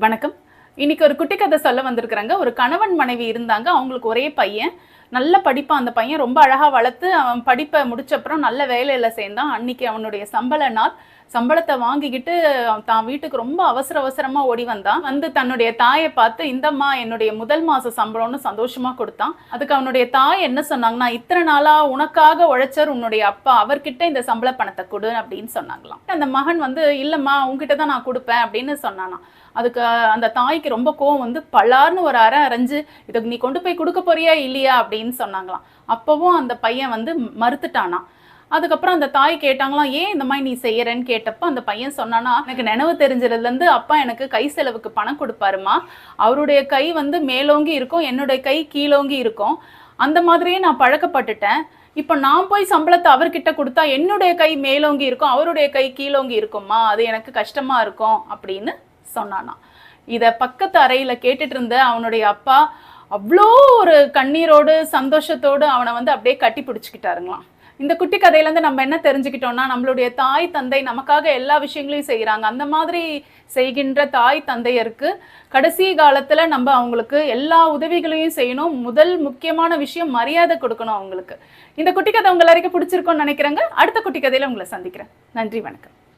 வணக்கம். இன்னைக்கு ஒரு குட்டி கதை சொல்ல வந்திருக்கிறாங்க. ஒரு கணவன் மனைவி இருந்தாங்க. அவங்களுக்கு ஒரே பையன். நல்ல படிப்பான் அந்த பையன் ரொம்ப அழகா வளர்த்து அவன் படிப்பை முடிச்ச அப்புறம் நல்ல வேலையில சேர்ந்தான். அன்னைக்கு அவனுடைய சம்பள நாள். சம்பளத்தை வாங்கிக்கிட்டு தான் வீட்டுக்கு ரொம்ப அவசர அவசரமா ஓடி வந்தான். வந்து தன்னுடைய தாயை பார்த்து இந்தம்மா என்னுடைய முதல் மாச சம்பளம்னு சந்தோஷமா கொடுத்தான். அதுக்கு அவனுடைய தாய் என்ன சொன்னாங்கன்னா இத்தனை நாளா உனக்காக உழைச்சர் உன்னுடைய அப்பா. அவர்கிட்ட இந்த சம்பள பணத்தை கொடு அப்படின்னு சொன்னாங்களாம். அந்த மகன் வந்து இல்லம்மா உங்ககிட்ட தான் நான் கொடுப்பேன் அப்படின்னு சொன்னானா அதுக்கு அந்த தாய்க்கு ரொம்ப கோவம் வந்து பலார்னு ஒரு அரை அரைஞ்சு இதுக்கு நீ கொண்டு போய் கொடுக்க போறியா இல்லையா? அப்படின்னு சொன்னாங்களாம். அப்போவும் அந்த பையன் வந்து மறுத்துட்டானா. அதுக்கப்புறம் அந்த தாய் கேட்டாங்களாம் ஏன் இந்த மாதிரி நீ செய்யறேன்னு கேட்டப்போ அந்த பையன் சொன்னானா எனக்கு நினைவு தெரிஞ்சதுலேருந்து அப்பா எனக்கு கை செலவுக்கு பணம் கொடுப்பாருமா. அவருடைய கை வந்து மேலோங்கி இருக்கும் என்னுடைய கை கீழோங்கி இருக்கும். அந்த மாதிரியே நான் பழக்கப்பட்டுட்டேன். இப்போ நான் போய் சம்பளத்தை அவர்கிட்ட கொடுத்தா என்னுடைய கை மேலோங்கி இருக்கும் அவருடைய கை கீழோங்கி இருக்குமா? அது எனக்கு கஷ்டமா இருக்கும் அப்படின்னு சொன்னானா. இதை பக்கத்து அறையில் கேட்டுட்டு இருந்த அவனுடைய அப்பா அவ்வளோ ஒரு கண்ணீரோடு சந்தோஷத்தோடு அவனை வந்து அப்படியே கட்டி பிடிச்சிக்கிட்டாருங்களாம். இந்த குட்டி கதையிலேருந்து நம்ம என்ன தெரிஞ்சுக்கிட்டோம்னா நம்மளுடைய தாய் தந்தை நமக்காக எல்லா விஷயங்களையும் செய்கிறாங்க. அந்த மாதிரி செய்கின்ற தாய் தந்தையருக்கு கடைசி காலத்தில் நம்ம அவங்களுக்கு எல்லா உதவிகளையும் செய்யணும். முதல் முக்கியமான விஷயம் மரியாதை கொடுக்கணும் அவங்களுக்கு. இந்த குட்டி கதை உங்கள் வரைக்கும் பிடிச்சிருக்கோன்னு நினைக்கிறேங்க. அடுத்த குட்டி கதையில் உங்களை சந்திக்கிறேன். நன்றி வணக்கம்.